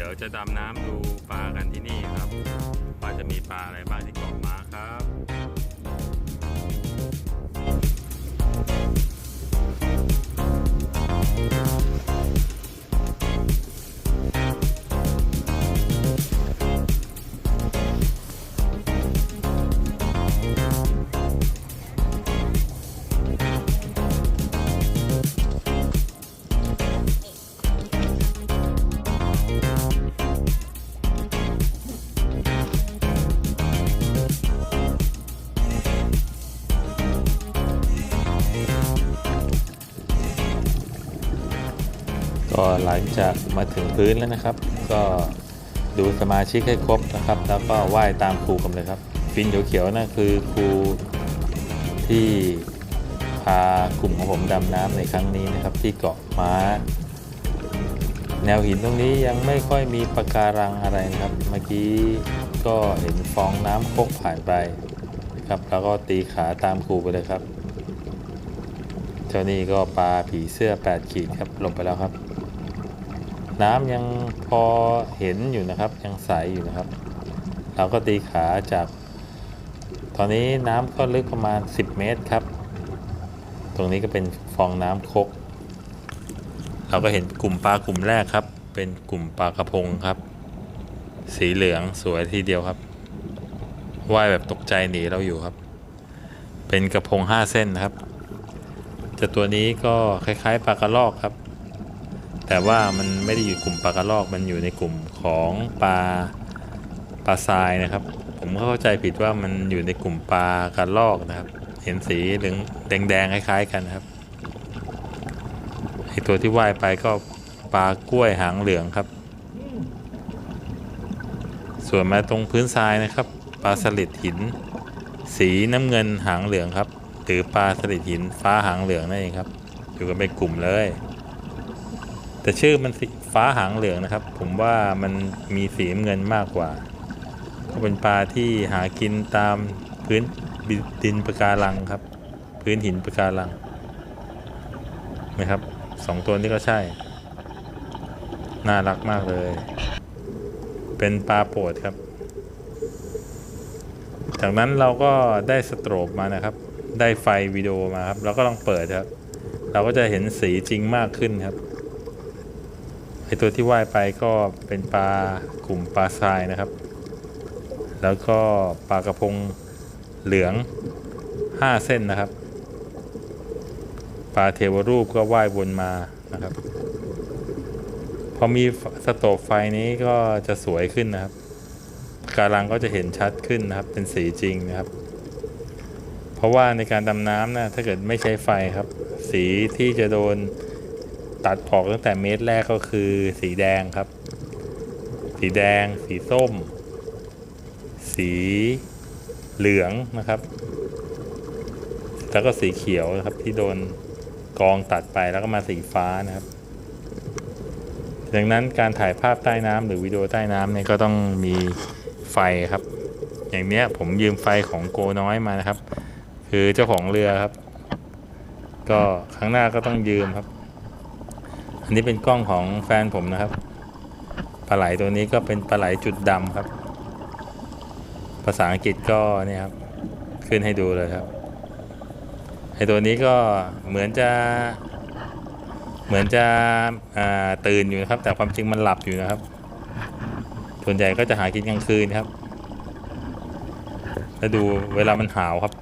ดี๋ยวจะดำน้ำดูปลากันที่นี่ครับว่าจะมีปลาอะไรบ้างที่เกาะม้าครับ ก็หลังจากมาถึงพื้นแล้วนะครับ ก็ดูสมาชิกให้ครบนะครับ แล้วก็ไหว้ตามครูกันเลยครับ ฟินเขียวๆนั่นคือครูที่พากลุ่มของผมดำน้ำในครั้งนี้นะครับ ที่เกาะม้า แนวหินตรงนี้ยังไม่ค่อยมีปะการังอะไรนะครับ เมื่อกี้ก็เห็นฟองน้ำโคกผ่านไปนะครับแล้วก็ตีขาตามครูไปเลยครับ เจ้านี่ก็ปลาผีเสื้อ 8 ขีดครับลงไปแล้วครับ น้ำยังพอเห็นอยู่นะครับ ยังใสอยู่นะครับ เราก็ตีขาจาก ตอนนี้น้ำก็ลึกประมาณ 10 เมตรครับ ตรงนี้ก็เป็นฟองน้ำคก เราก็เห็นกลุ่มปลากลุ่มแรกครับ เป็นกลุ่มปลากระพงครับ สีเหลืองสวยทีเดียวครับว่ายแบบตกใจหนีเราอยู่ครับ เป็นกระพง5เส้นนะครับ แต่ตัวนี้ก็คล้ายๆปลากระรอกครับ แต่ว่ามันไม่ได้อยู่กลุ่มปลากระรอกมันอยู่ในกลุ่มของปลาปลาทรายนะครับ ผมก็เข้าใจผิดว่ามันอยู่ในกลุ่มปลากระรอกนะครับ เห็นสีเหลืองแดงๆคล้าย ๆ กันครับไอตัวที่ว่ายไปก็ปลากล้วยหางเหลืองครับ ส่วนมาตรงพื้นทรายนะครับปลาสลิดหิน สีน้ำเงินหางเหลืองครับหรือปลาสลิดหินฟ้าหางเหลืองนั่นเองครับ อยู่กันเป็นกลุ่มเลย แต่ชื่อมันสีฟ้าหางเหลืองนะครับ ผมว่ามันมีสีเงินมากกว่าก็เป็นปลาที่หากินตามพื้นดินปะการังครับ พื้นหินปะการังนะครับสองตัวนี้ก็ใช่ น่ารักมากเลย เป็นปลาโปรดครับ จากนั้นเราก็ได้สโตรบมานะครับ ได้ไฟวิดีโอมาครับ เราก็ลองเปิดครับ เราก็จะเห็นสีจริงมากขึ้นครับ ไอตัวที่ว่ายไปก็เป็นปลากลุ่มปลาทรายนะครับ แล้วก็ปลากระพงเหลือง 5 เส้นนะครับ ปลาเทวรูปก็ว่ายวนมานะครับ พอมีสโตบไฟนี้ก็จะสวยขึ้นนะครับการังก็จะเห็นชัดขึ้นนะครับ เป็นสีจริงนะครับ เพราะว่าในการดำน้ำนะถ้าเกิดไม่ใช้ไฟครับ สีที่จะโดน ตัดออกตั้งแต่เมตรแรกก็คือ สีแดงครับ สีแดง สีส้ม สีเหลืองนะครับ แล้วก็สีเขียวนะครับ ที่โดนกองตัดไปแล้วก็มาสีฟ้านะครับ ดังนั้นการถ่ายภาพใต้น้ำหรือวิดีโอใต้น้ำเนี่ยก็ต้องมีไฟครับ อย่างเนี้ยผมยืมไฟของโกน้อยมานะครับ คือเจ้าของเรือครับ ก็ครั้งหน้าก็ต้องยืมครับ อันนี้เป็นกล้องของแฟนผมนะครับ ปลาไหลตัวนี้ก็เป็นปลาไหลจุดดำครับ ภาษาอังกฤษก็เนี่ยครับ ขึ้นให้ดูเลยครับ ไอตัวนี้ก็เหมือนจะ เหมือนจะตื่นอยู่นะครับ แต่ความจริงมันหลับอยู่นะครับ ส่วนใหญ่ก็จะหากินกลางคืนครับ แล้วดูเวลามันหาวครับ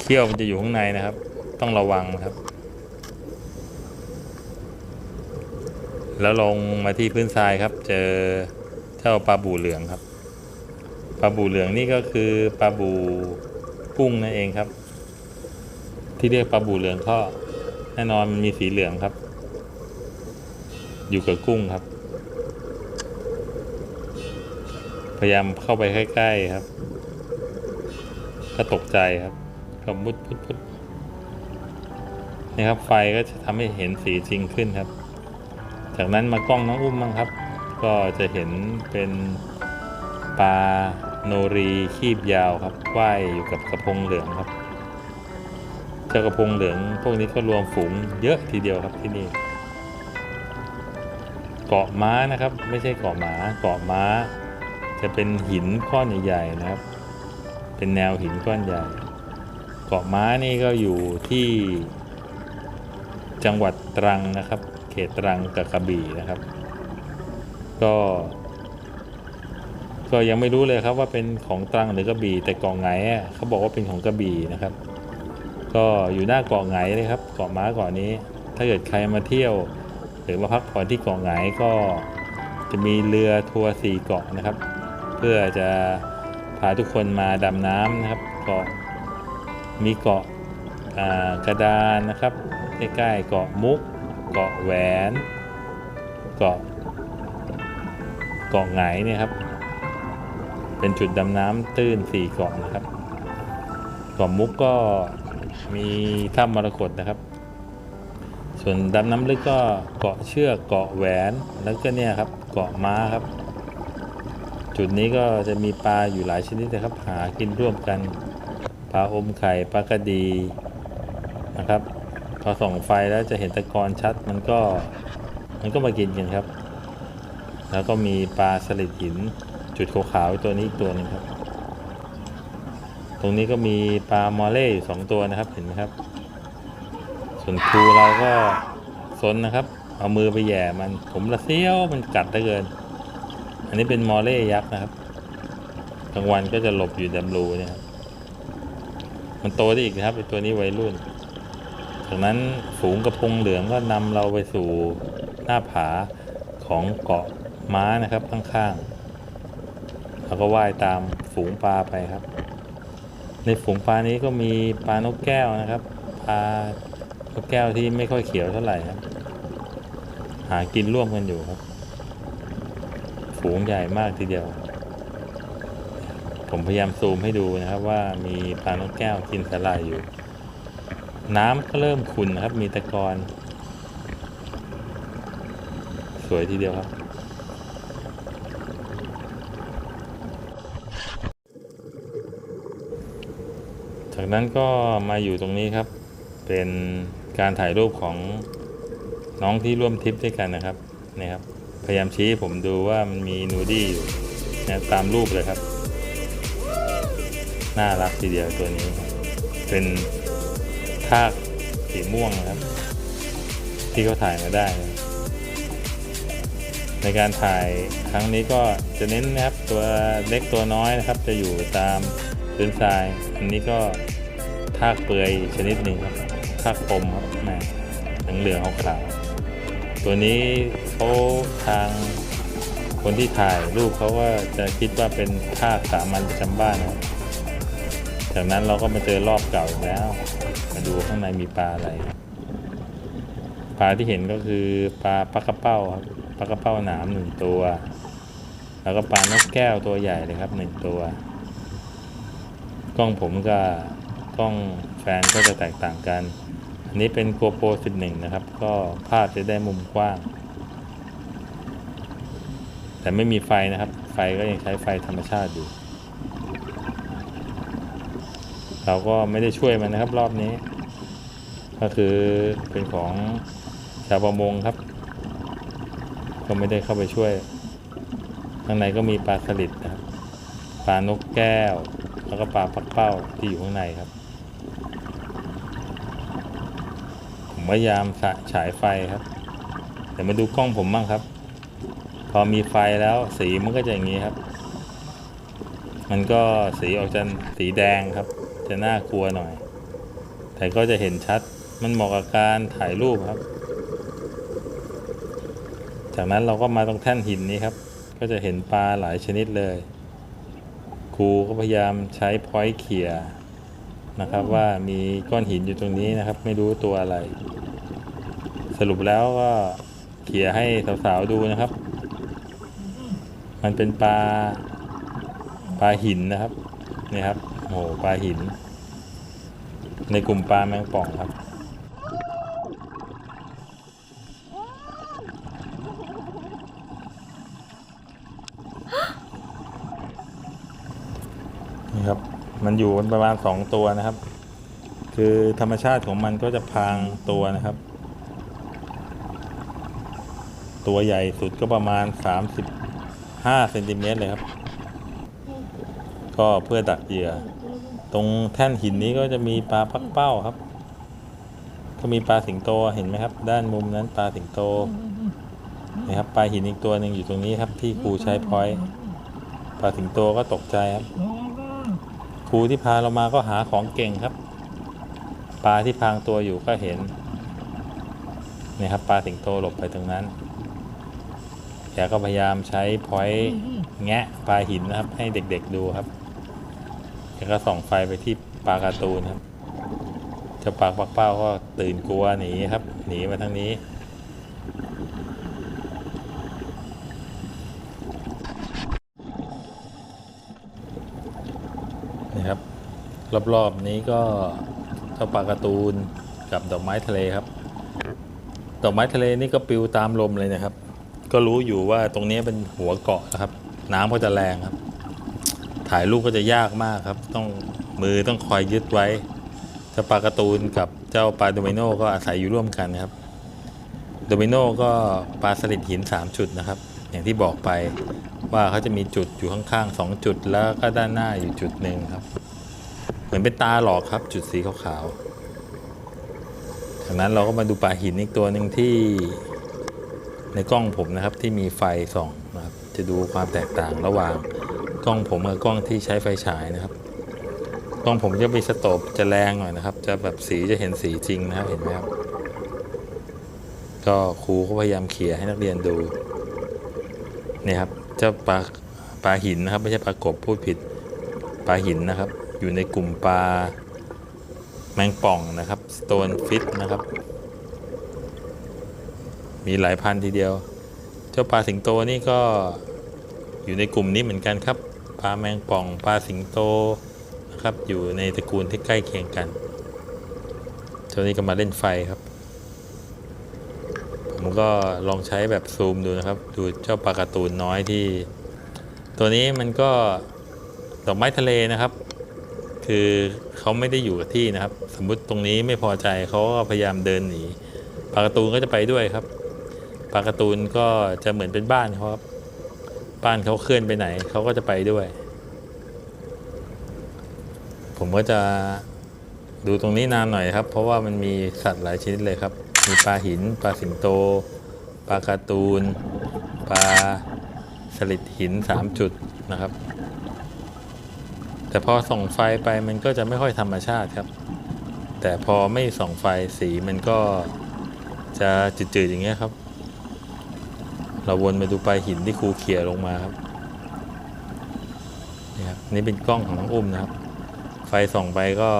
เขี้ยวมันจะอยู่ข้างในนะครับ ต้องระวังครับ แล้วลงมาที่พื้นทรายครับ เจอเจ้าปลาบูเหลืองครับปลาบูเหลืองนี่ก็คือปลาบูกุ้งนั่นเองครับ ที่เรียกปลาบูเหลืองก็แน่นอนมันมีสีเหลืองครับ อยู่กับกุ้งครับ พยายามเข้าไปใกล้ๆครับ ก็ตกใจครับก็มุดพุดพุดนี่ครับไฟก็จะทำให้เห็นสีจริงขึ้นครับ จากนั้นมากล้องน้องอุ้มบ้างครับ ก็จะเห็นเป็นปลาโนรีคีบยาวครับว่ายอยู่กับกระพงเหลืองครับ เจ้ากระพงเหลืองพวกนี้ก็รวมฝูงเยอะทีเดียวครับที่นี่ เกาะม้านะครับ ไม่ใช่เกาะหมาเกาะม้า จะเป็นหินก้อนใหญ่ๆนะครับ เป็นแนวหินก้อนใหญ่ เกาะม้านี่ก็อยู่ที่จังหวัดตรังนะครับ เขตตรังกับกระบี่นะครับ ก็ ก็ยังไม่รู้เลยครับว่าเป็นของตรังหรือกระบี่ แต่เกาะไหงเขาบอกว่าเป็นของกระบี่นะครับ ก็อยู่หน้าเกาะไหงเลยครับเกาะม้าเกาะนี้ ถ้าเกิดใครมาเที่ยว หรือมาพักผ่อนที่เกาะไหงก็จะมีเรือทัวร์สี่เกาะนะครับ เพื่อจะพาทุกคนมาดำน้ำนะครับเกาะมีเกาะกระดานนะครับใกล้ๆเกาะมุก เกาะแหวน เกาะเกาะไหงเนี่ยครับ เป็นจุดดำน้ำตื้นสี่เกาะนะครับเกาะมุกก็มีถ้ำมรกตนะครับ ส่วนดำน้ำลึกก็เกาะเชือกเกาะแหวนแล้วก็เนี่ยครับเกาะม้าครับ จุดนี้ก็จะมีปลาอยู่หลายชนิดนะครับ หากินร่วมกันปลาอมไข่ปลากระดีนะครับ พอส่องไฟแล้วจะเห็นตะกอนชัดมันก็มันก็มากินกันครับ แล้วก็มีปลาสลิดหินจุดขาวๆตัวนี้อีกตัวหนึงครับ ตรงนี้ก็มีปลามอเล่อยู่สองตัวนะครับเห็นไหมครับ ส่วนครูเราก็ซนนะครับ เอามือไปแย่มันผมละเซี่ยวมันกัดเหลือเกิน อันนี้เป็นมอเล่ยักษ์นะครับกลางวันก็จะหลบอยู่ดำรูเนี่ยครับ มันโตได้อีกนะครับไอตัวนี้วัยรุ่น จากนั้นฝูงกระพงเหลืองก็นำเราไปสู่หน้าผาของเกาะม้านะครับข้างๆเราก็ว่ายตามฝูงปลาไปครับ ในฝูงปลานี้ก็มีปลานกแก้วนะครับปลานกแก้วที่ไม่ค่อยเขียวเท่าไหร่ครับ หากินร่วมกันอยู่ครับ ฝูงใหญ่มากทีเดียว ผมพยายามซูมให้ดูนะครับว่ามีปลานกแก้วกินสาหร่ายอยู่ น้ำก็เริ่มขุ่นนะครับ มีตะกอนสวยทีเดียวครับ จากนั้นก็มาอยู่ตรงนี้ครับ เป็นการถ่ายรูปของน้องที่ร่วมทริปด้วยกันนะครับนี่ครับ พยายามชี้ผมดูว่ามันมีนูดี้อยู่นะตามรูปเลยครับ น่ารักทีเดียวตัวนี้ เป็นากสีม่วงนะครับ ที่เขาถ่ายมาได้ ในการถ่ายครั้งนี้ก็จะเน้นนะครับตัวเล็กตัวน้อยนะครับ จะอยู่ตามพื้นทราย อันนี้ก็ทากเปลือยชนิดหนึ่งครับทากปมครับแม่เหลืองๆขาวๆตัวนี้เขาทางคนที่ถ่ายรูปเขาก็จะคิดว่าเป็นทากสามัญประจำบ้านนะจากนั้นเราก็มาเจอรอบเก่าอีกแล้ว มาดูข้างในมีปลาอะไร ปลาที่เห็นก็คือปลาปลากระเป้าครับปลากระเป้าหนามหนึ่งตัว แล้วก็ปลานกแก้วตัวใหญ่เลยครับหนึ่งตัว กล้องผมกับกล้องแฟนก็จะแตกต่างกัน อันนี้เป็น GoPro 11นะครับ ก็ภาพจะได้มุมกว้าง แต่ไม่มีไฟนะครับ ไฟก็ยังใช้ไฟธรรมชาติอยู่ เราก็ไม่ได้ช่วยมันนะครับ รอบนี้ ก็คือเป็นของชาวประมงครับ ก็ไม่ได้เข้าไปช่วย ข้างในก็มีปลาสลิดนะครับปลานกแก้ว แล้วก็ปลาปักเป้าที่อยู่ข้างในครับ ผมพยายามฉายไฟครับแต่มาดูกล้องผมบ้างครับ พอมีไฟแล้วสีมันก็จะอย่างนี้ครับ มันก็สีออกจะสีแดงครับ จะน่ากลัวหน่อย แต่ก็จะเห็นชัดมันเหมาะกับการถ่ายรูปครับ จากนั้นเราก็มาตรงแท่นหินนี้ครับ ก็จะเห็นปลาหลายชนิดเลยครูก็พยายามใช้พอยต์เขี่ยนะครับว่ามีก้อนหินอยู่ตรงนี้นะครับ ไม่รู้ตัวอะไร สรุปแล้วก็เขี่ยให้สาวๆดูนะครับ มันเป็นปลาปลาหินนะครับนี่ครับ โอ้โหปลาหิน ในกลุ่มปลาแมงป่องครับ นี่ครับ มันอยู่ประมาณสองตัวนะครับ คือธรรมชาติของมันก็จะพางตัวนะครับ ตัวใหญ่สุดก็ประมาณ35เซนติเมตรเลยครับ ก็เพื่อดักเหยื่อ ตรงแท่นหินนี้ก็จะมีปลาพักเป้าครับ ก็มีปลาสิงโตเห็นไหมครับ ด้านมุมนั้นปลาสิงโตนะครับปลาหินอีกตัวหนึ่งอยู่ตรงนี้ครับ ที่ครูใช้พอยปลาสิงโตก็ตกใจครับครูที่พาเรามาก็หาของเก่งครับ ปลาที่พางตัวอยู่ก็เห็นนี่ครับปลาสิงโตหลบไปตรงนั้นแกก็พยายามใช้พอยแงะปลาหินนะครับ ให้เด็กๆดูครับ แกก็ส่องไฟไปที่ปลาการ์ตูนครับเจ้าปากปักเป้าก็ตื่นกลัวหนีครับ หนีมาทางนี้นะครับ รอบๆนี้ก็เจ้าปลาการ์ตูนกับดอกไม้ทะเลครับ ดอกไม้ทะเลนี่ก็ปลิวตามลมเลยนะครับ ก็รู้อยู่ว่าตรงนี้เป็นหัวเกาะนะครับ น้ำก็จะแรงครับ ถ่ายรูปก็จะยากมากครับ ต้องมือต้องคอยยึดไว้เจ้าปลาการ์ตูนกับเจ้าปลาโดมิโนก็อาศัยอยู่ร่วมกันครับ โดมิโนก็ปลาสลิดหิน 3 จุดนะครับ อย่างที่บอกไปว่าเขาจะมีจุดอยู่ข้างๆ2จุดแล้วก็ด้านหน้าอยู่จุดหนึ่งครับ เหมือนเป็นตาหลอกครับ จุดสีขาวๆจากนั้นเราก็มาดูปลาหินอีกตัวหนึ่งที่ในกล้องผมนะครับที่มีไฟส่องนะครับจะดูความแตกต่างระหว่าง กล้องผมกับกล้องที่ใช้ไฟฉายนะครับ กล้องผมจะมีสโตปจะแรงหน่อยนะครับ จะแบบสีจะเห็นสีจริงนะครับเห็นไหมครับ ก็ครูก็พยายามเขี่ยให้นักเรียนดูนี่ครับเจ้าปลาปลาหินนะครับ ไม่ใช่ปลากบพูดผิดปลาหินนะครับ อยู่ในกลุ่มปลาแมงป่องนะครับ stone fish นะครับ มีหลายพันทีเดียว เจ้าปลาสิงโตนี่ก็อยู่ในกลุ่มนี้เหมือนกันครับ ปลาแมงป่องปลาสิงโตนะครับอยู่ในตระกูลที่ใกล้เคียงกันตัวนี้ก็มาเล่นไฟครับ ผมก็ลองใช้แบบซูมดูนะครับ ดูเจ้าปลาการ์ตูนน้อยที่ ตัวนี้มันก็ดอกไม้ทะเลนะครับ คือเขาไม่ได้อยู่กับที่นะครับ สมมุติตรงนี้ไม่พอใจเขาก็พยายามเดินหนีปลาการ์ตูนก็จะไปด้วยครับปลาการ์ตูนก็จะเหมือนเป็นบ้านเขาครับ บ้านเขาเคลื่อนไปไหนเขาก็จะไปด้วย ผมก็จะดูตรงนี้นานหน่อยครับ เพราะว่ามันมีสัตว์หลายชนิดเลยครับ มีปลาหิน ปลาสิงโต ปลาการ์ตูน ปลาสลิดหิน 3 จุดนะครับ แต่พอส่องไฟไปมันก็จะไม่ค่อยธรรมชาติครับ แต่พอไม่ส่องไฟสีมันก็จะจืดๆอย่างเงี้ยครับ เราวนมาดูปลายหินที่ครูเขี่ยลงมาครับนี่ครับนี่เป็นกล้องของน้องอุ้มนะครับ ไฟส่องไปก็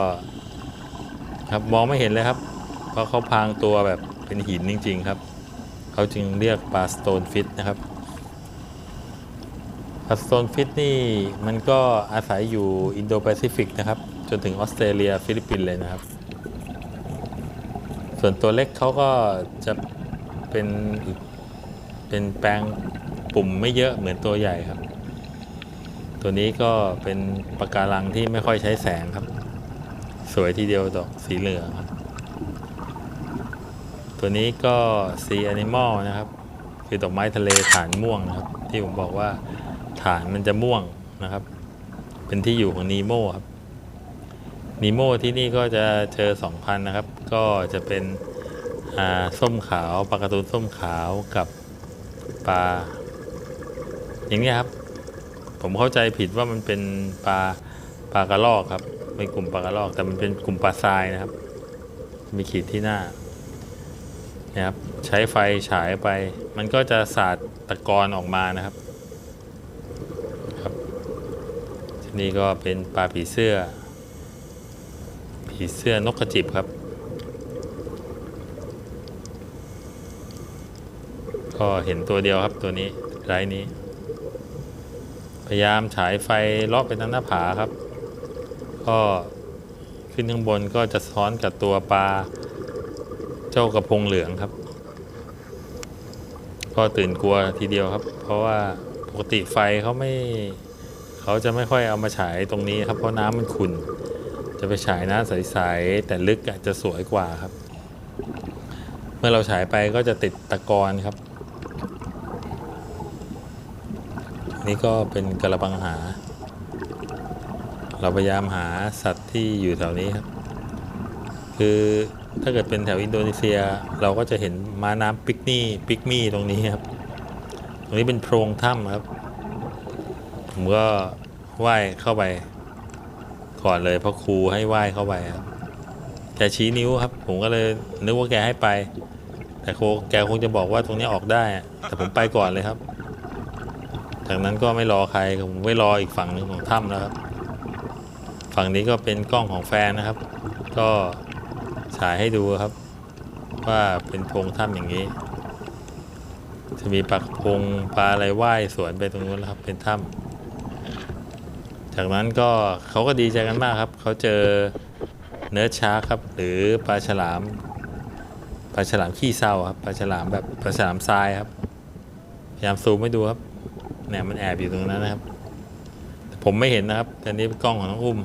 ครับมองไม่เห็นเลยครับ เพราะเขาพรางตัวแบบเป็นหินจริง ๆ ครับ เขาจึงเรียกปลาสโตนฟิตนะครับปลาสโตนฟิตนี่มันก็อาศัยอยู่อินโดแปซิฟิกนะครับ จนถึงออสเตรเลียฟิลิปปินส์เลยนะครับ ส่วนตัวเล็กเขาก็จะเป็นอีก เป็นแปลงปุ่มไม่เยอะเหมือนตัวใหญ่ครับ ตัวนี้ก็เป็นปะการังที่ไม่ค่อยใช้แสงครับ สวยทีเดียวดอกสีเหลืองครับ ตัวนี้ก็ซีแอนิมอลนะครับ คือดอกไม้ทะเลฐานม่วงนะครับ ที่ผมบอกว่าฐานมันจะม่วงนะครับ เป็นที่อยู่ของนีโมครับนีโมที่นี่ก็จะเจอสองพันนะครับ ก็จะเป็นส้มขาวปลากร์ตูนส้มขาวกับ ปลา อย่างนี้ครับ ผมเข้าใจผิดว่ามันเป็นปลาปลากระรอกครับเป็นกลุ่มปลากระรอก แต่มันเป็นกลุ่มปลาทรายนะครับ มีขีดที่หน้านะครับใช้ไฟฉายไป มันก็จะสาดตะกอนออกมานะครับครับทีนี้ก็เป็นปลาผีเสื้อ ผีเสื้อนกกระจิบครับ ก็เห็นตัวเดียวครับตัวนี้ไรนี้ พยายามฉายไฟลาะไปทางหน้าผาครับ ก็ขึ้นข้างบนก็จะซ้อนกับตัวปลาเจ้ากระพงเหลืองครับ ก็ตื่นกลัวทีเดียวครับ เพราะว่าปกติไฟเขาไม่เขาจะไม่ค่อยเอามาฉายตรงนี้ครับ เพราะน้ำมันขุ่นจะไปฉายน้ำใสๆแต่ลึกอาจจะสวยกว่าครับ เมื่อเราฉายไปก็จะติดตะกอนครับ นี่ก็เป็นกระปังหา เราพยายามหาสัตว์ที่อยู่แถวนี้ครับ คือถ้าเกิดเป็นแถวอินโดนีเซีย เราก็จะเห็นม้าน้ำปิกนี่ปิกมี่ตรงนี้ครับ ตรงนี้เป็นโพรงถ้ำครับ ผมก็ว่ายเข้าไป ก่อนเลยเพราะครูให้ว่ายเข้าไปครับแกชี้นิ้วครับ ผมก็เลยนึกว่าแกให้ไป แต่โคแกคงจะบอกว่าตรงนี้ออกได้ แต่ผมไปก่อนเลยครับ จากนั้นก็ไม่รอใครผมไม่รออีกฝั่งหนึ่งของถ้ำแล้วครับ ฝั่งนี้ก็เป็นกล้องของแฟนนะครับ ก็ฉายให้ดูครับ ว่าเป็นโพรงถ้ำอย่างนี้ จะมีปลากพงปลาอะไรว่ายสวนไปตรงนู้นแล้วครับ เป็นถ้ำจากนั้นก็เขาก็ดีใจกันมากครับ เขาเจอเนื้อชาครับ หรือปลาฉลามปลาฉลามขี้เศร้าครับปลาฉลามแบบปลาฉลามทรายครับพยายามซูมให้ดูครับ เนี่ยมันแอบอยู่ตรงนั้นนะครับ ผมไม่เห็นนะครับแต่นี่เป็นกล้องของน้องอุ้ม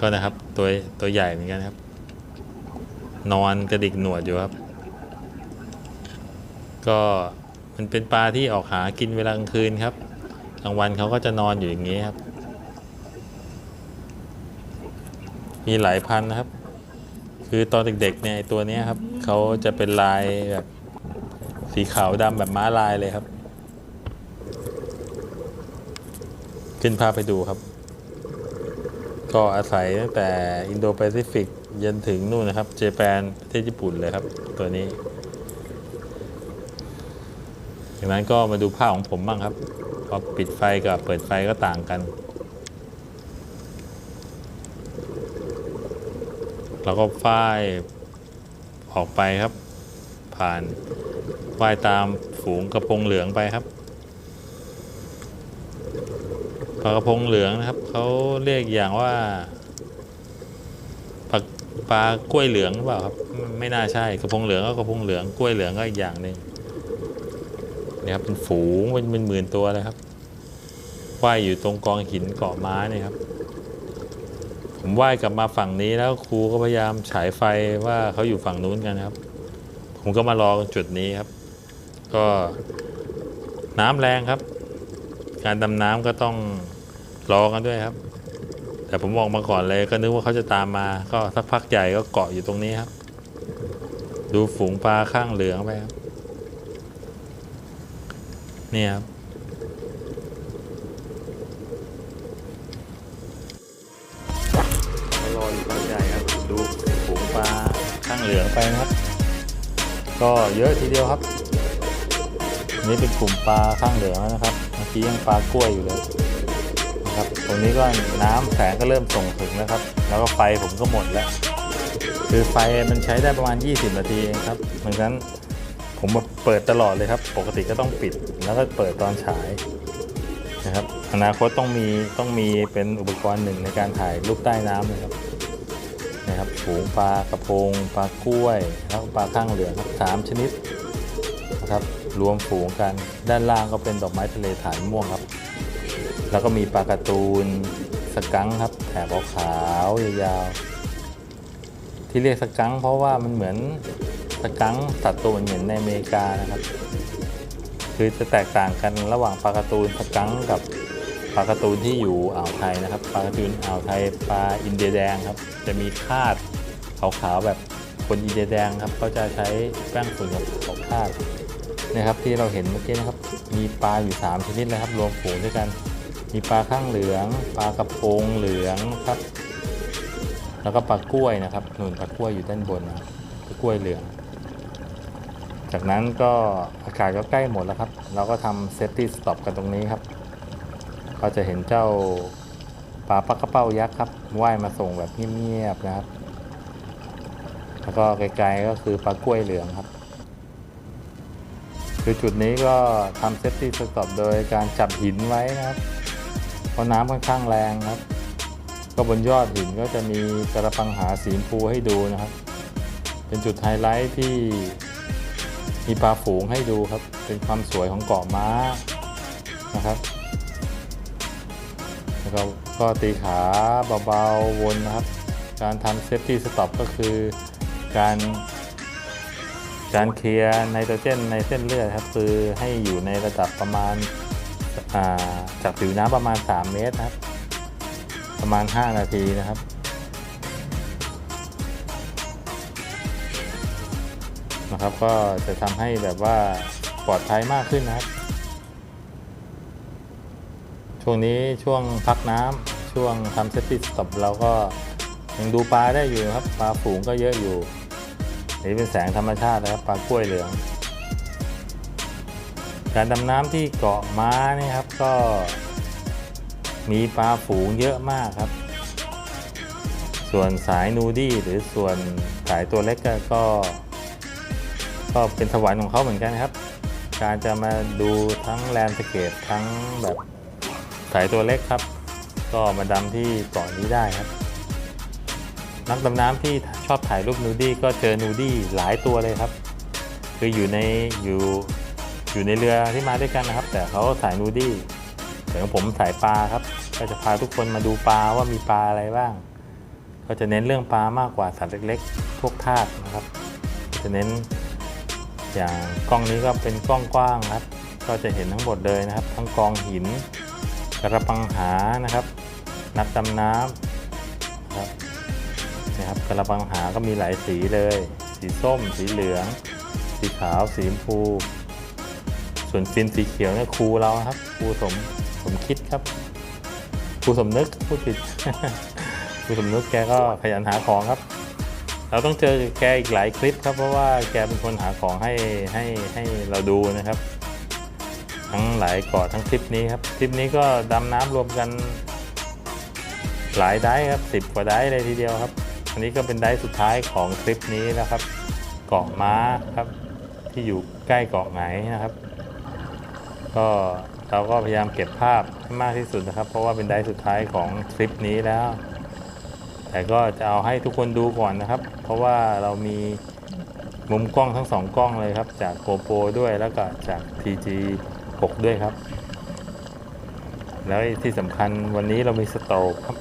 ก็นะครับ ตัวตัวใหญ่เหมือนกันครับ นอนกระดิกหนวดอยู่ครับ ก็มันเป็นปลาที่ออกหากินเวลากลางคืนครับกลางวันเขาก็จะนอนอยู่อย่างนี้ครับ มีหลายพันนะครับ คือตอนเด็กๆเนี่ยตัวนี้ครับเขาจะเป็นลายแบบสีขาวดำแบบม้าลายเลยครับ ขึ้นพาไปดูครับ ก็อาศัยตั้งแต่อินโดแปซิฟิกยันถึงนู่นนะครับ เจแปนประเทศญี่ปุ่นเลยครับ ตัวนี้จากนั้นก็มาดูผ้าของผมบ้างครับพอปิดไฟกับเปิดไฟก็ต่างกัน แล้วก็ฝ้ายออกไปครับ ผ่านว่ายตามฝูงกระพงเหลืองไปครับ ปลากระพงเหลืองนะครับ เขาเรียกอย่างว่าปลาปลากล้วยเหลืองหรือเปล่าครับ ไม่น่าใช่กระพงเหลืองก็กระพงเหลืองกล้วยเหลืองก็อีกอย่างหนึ่งเนี่ยครับเป็นฝูงเป็นเป็นหมื่นตัวเลยครับว่ายอยู่ตรงกองหินเกาะม้าเนี่ยครับผมว่ายกลับมาฝั่งนี้แล้วครูก็พยายามฉายไฟว่าเขาอยู่ฝั่งนู้นกันครับ ผมก็มารอจุดนี้ครับ ก็น้ำแรงครับ การดำน้ำก็ต้อง รอกันด้วยครับ แต่ผมมองมาก่อนเลยก็นึกว่าเขาจะตามมา ก็สักพักใหญ่ก็เกาะอยู่ตรงนี้ครับ ดูฝูงปลาข้างเหลืองไปครับนี่ครับรออยู่พักใหญ่ครับ ดูฝูงปลาข้างเหลืองไปนะครับ ก็เยอะทีเดียวครับนี่เป็นกลุ่มปลาข้างเหลืองนะครับ เมื่อกี้ยังปลากล้วยอยู่เลย ครับ ตรงนี้ก็น้ำแสงก็เริ่มส่งถึงแล้วครับ แล้วก็ไฟผมก็หมดแล้ว คือไฟมันใช้ได้ประมาณ 20 นาทีเองครับเหมือนกันผมมาเปิดตลอดเลยครับ ปกติก็ต้องปิดแล้วก็เปิดตอนฉายนะครับอนาคตต้องมีต้องมีเป็นอุปกรณ์หนึ่งในการถ่ายรูปใต้น้ำนะครับนะครับฝูงปลากระพงปลากล้วยแล้วปลาข้างเหลืองครับสามชนิดนะครับรวมฝูงกันด้านล่างก็เป็นดอกไม้ทะเลฐานม่วงครับ แล้วก็มีปลาการ์ตูนสกังครับ แถบขาวๆยาวๆที่เรียกสกังเพราะว่ามันเหมือนสกังสัตว์ตัวเหมือนในอเมริกานะครับ คือจะแตกต่างกันระหว่างปลาการ์ตูนสกังกับปลาการ์ตูนที่อยู่อ่าวไทยนะครับปลาการ์ตูนอ่าวไทยปลาอินเดียแดงครับ จะมีคาดขาวๆแบบคนอินเดียแดงครับเขาจะใช้แป้งฝุ่นกับขาวคาดนะครับที่เราเห็นเมื่อกี้นะครับ มีปลาอยู่ 3 ชนิดเลยครับ รวมฝูงด้วยกัน มีปลาข้างเหลืองปลากระพงเหลืองครับ แล้วก็ปลากล้วยนะครับหนุนปลากล้วยอยู่ด้านบนนะปลากล้วยเหลือง จากนั้นก็อากาศก็ใกล้หมดแล้วครับ เราก็ทำเซฟตี้สต็อปกันตรงนี้ครับ ก็จะเห็นเจ้าปลาปักกระเป้ายักษ์ครับว่ายมาส่งแบบเงียบๆนะครับ แล้วก็ไกลๆก็คือปลากล้วยเหลืองครับคือจุดนี้ก็ทำเซฟตี้สต็อปโดยการจับหินไว้นะครับ เพราะน้ำค่อนข้างแรงครับ ก็บนยอดหินก็จะมีกระปังหาสีชมพูให้ดูนะครับ เป็นจุดไฮไลท์ที่มีปลาฝูงให้ดูครับ เป็นความสวยของเกาะม้านะครับ แล้วก็ก็ตีขาเบาๆวนนะครับ การทำเซฟตี้สต็อปก็คือการการเคลียร์ไนโตรเจนในเส้นเลือดครับ คือให้อยู่ในระดับประมาณ จากผิวน้ำประมาณ 3 เมตรนะครับ ประมาณ 5 นาทีนะครับ นะครับก็จะทำให้แบบว่าปลอดภัยมากขึ้นนะครับ ช่วงนี้ช่วงพักน้ำช่วงทำเซตติสต็อปเราก็ยังดูปลาได้อยู่ครับ ปลาฝูงก็เยอะอยู่ นี่เป็นแสงธรรมชาตินะครับ ปลากล้วยเหลือง การดำน้ำที่เกาะม้านี่ครับก็มีปลาฝูงเยอะมากครับ ส่วนสายนูดี้หรือส่วนสายตัวเล็กก็ ก็เป็นสวรรค์ของเขาเหมือนกันครับ การจะมาดูทั้งแลนด์สเคปทั้งแบบสายตัวเล็กครับ ก็มาดำที่เกาะนี้ได้ครับ นักดำน้ำที่ชอบถ่ายรูปนูดี้ก็เจอนูดี้หลายตัวเลยครับ คืออยู่ในอยู่ อยู่ในเรือที่มาด้วยกันนะครับ แต่เขาสายนูดี้แต่ของผมสายปลาครับ ก็จะพาทุกคนมาดูปลาว่ามีปลาอะไรบ้าง ก็จะเน้นเรื่องปลามากกว่าสัตว์เล็กๆ พวกทากนะครับ จะเน้นอย่างกล้องนี้ก็เป็นกล้องกว้างครับ ก็จะเห็นทั้งหมดเลยนะครับ ทั้งกองหิน กระปังหานะครับ นักดำน้ำนะครับนะครับกระปังหาก็มีหลายสีเลย สีส้ม สีเหลือง สีขาว สีชมพู ส่วนฟินสีเขียวเนี่ยครูเราครับครูสมสมคิดครับครูสมนึกพูดผิดครูสมนึกแกก็ขยันหาของครับ เราต้องเจอแกอีกหลายคลิปครับ เพราะว่าแกเป็นคนหาของให้ให้ให้เราดูนะครับ ทั้งหลายเกาะทั้งทริปนี้ครับทริปนี้ก็ดำน้ำรวมกันหลายได้ครับสิบกว่าได้เลยทีเดียวครับ อันนี้ก็เป็นได้สุดท้ายของทริปนี้นะครับ เกาะม้าครับ ที่อยู่ใกล้เกาะไหงนะครับ ก็เราก็พยายามเก็บภาพให้มากที่สุดนะครับ เพราะว่าเป็นไดสุดท้ายของทริปนี้แล้ว แต่ก็จะเอาให้ทุกคนดูก่อนนะครับ เพราะว่าเรามีมุมกล้องทั้งสองกล้องเลยครับ จาก GoPro ด้วยแล้วก็จาก TG 6 ด้วยครับ แล้วที่สำคัญวันนี้เรามีสโตรกครับ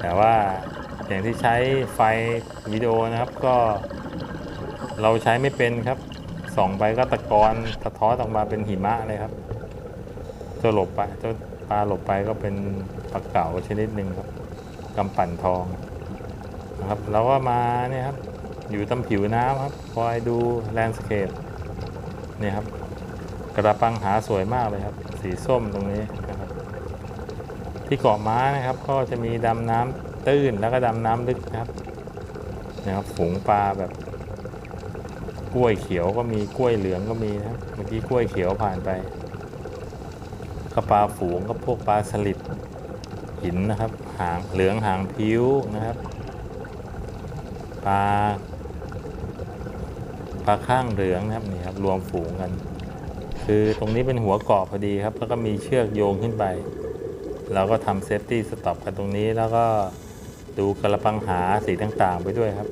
แต่ว่าอย่างที่ใช้ไฟวิดีโอนะครับก็เราใช้ไม่เป็นครับ ส่องไปก็ตะกอนสะท้อนออกมาเป็นหิมะเลยครับเจ้าหลบไปเจ้าปลาหลบไปก็เป็นปลาเก๋าชนิดหนึ่งครับกำปั่นทองนะครับเราก็มาเนี่ยครับอยู่ตามผิวน้ำครับคอยดูแลนด์สเคปเนี่ยครับกระปังหาสวยมากเลยครับ สีส้มตรงนี้นะครับ ที่เกาะม้านะครับ ก็จะมีดำน้ำตื้นแล้วก็ดำน้ำลึกนะครับนะครับฝูงปลาแบบ กล้วยเขียวก็มีกล้วยเหลืองก็มีนะบเมื่อกี้กล้วยเขียวผ่านไปก็ปลาฝูงก็พวกปลาสลิดหินนะครับ หางเหลืองหางพิ้วนะครับปลาปลาข้างเหลืองนะครับนี่ครับรวมฝูงกัน คือตรงนี้เป็นหัวเกาะพอดีครับ แล้วก็มีเชือกโยงขึ้นไปเราก็ทำเซฟตี้สต็อปกันตรงนี้แล้วก็ดูกระปังหาสีต่างๆไปด้วยครับ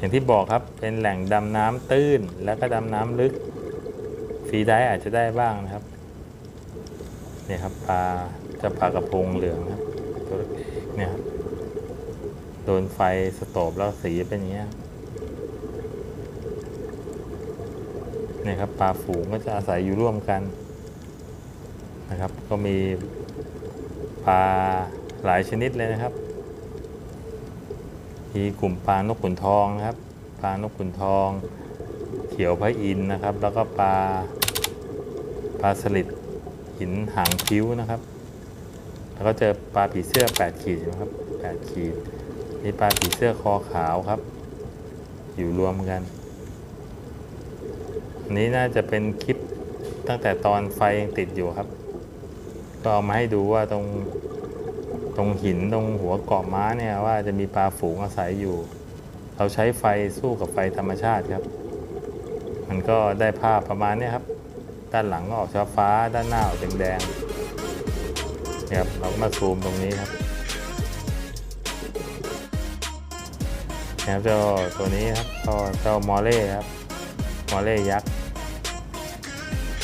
อย่างที่บอกครับเป็นแหล่งดำน้ำตื้นแล้วก็ดำน้ำลึกฟรีไดฟ์อาจจะได้บ้างนะครับเนี่ยครับปลาจะปลากระพงเหลืองครับตัวเล็กเนี่ยครับโดนไฟสโตบแล้วสีเป็นอย่างเงี้ยเนี่ยครับปลาฝูงก็จะอาศัยอยู่ร่วมกันนะครับ ก็มีปลาหลายชนิดเลยนะครับ มีกลุ่มปลานกขุนทองนะครับ ปลานกขุนทอง เขียวพระอินทร์นะครับ แล้วก็ปลาปลาสลิดหินหางคิ้วนะครับ แล้วก็เจอปลาผีเสื้อ 8 ขีดนะครับ8ขีดนี่ปลาผีเสื้อคอขาวครับ อยู่รวมกันอันนี้น่าจะเป็นคลิปตั้งแต่ตอนไฟยังติดอยู่ครับ ก็เอามาให้ดูว่าตรง ตรงหินตรงหัวเกาะม้าเนี่ยว่าจะมีปลาฝูงอาศัยอยู่ เราใช้ไฟสู้กับไฟธรรมชาติครับ มันก็ได้ภาพประมาณนี้ครับ ด้านหลังก็ออกฟ้าฟ้า ด้านหน้าออกแดงๆเนี่ยครับเรามาซูมตรงนี้ครับนี่ยครับเจ้าตัวนี้ครับก็เจ้ามอเล่ครับมอเล่ยักษ์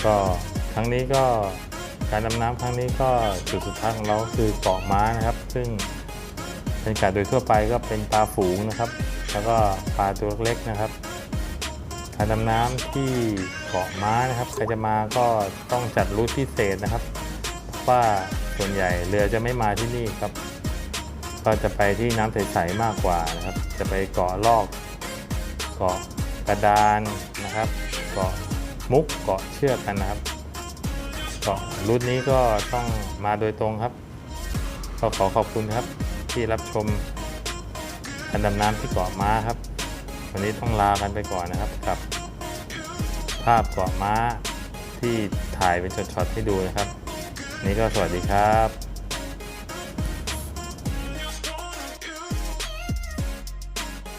ก็ครั้งนี้ก็ การดำน้ำครั้งนี้ก็จุดสุดท้ายของเราคือเกาะม้านะครับ ซึ่งบรรยากาศโดยทั่วไปก็เป็นปลาฝูงนะครับ แล้วก็ปลาตัวเล็กนะครับ การดำน้ำที่เกาะม้านะครับใครจะมาก็ต้องจัดรูทพิเศษนะครับเพราะว่าส่วนใหญ่เรือจะไม่มาที่นี่ครับ ก็จะไปที่น้ำใสๆมากกว่านะครับ จะไปเกาะลอกเกาะกระดานนะครับ เกาะมุกเกาะเชือกกันนะครับ เกาะรูทนี้ก็ต้องมาโดยตรงครับ ก็ขอขอบคุณครับที่รับชมการดำน้ำที่เกาะม้าครับ วันนี้ต้องลากันไปก่อนนะครับกับ ภาพเกาะม้าที่ถ่ายเป็นช็อตๆให้ดูนะครับ นี่ก็สวัสดีครับ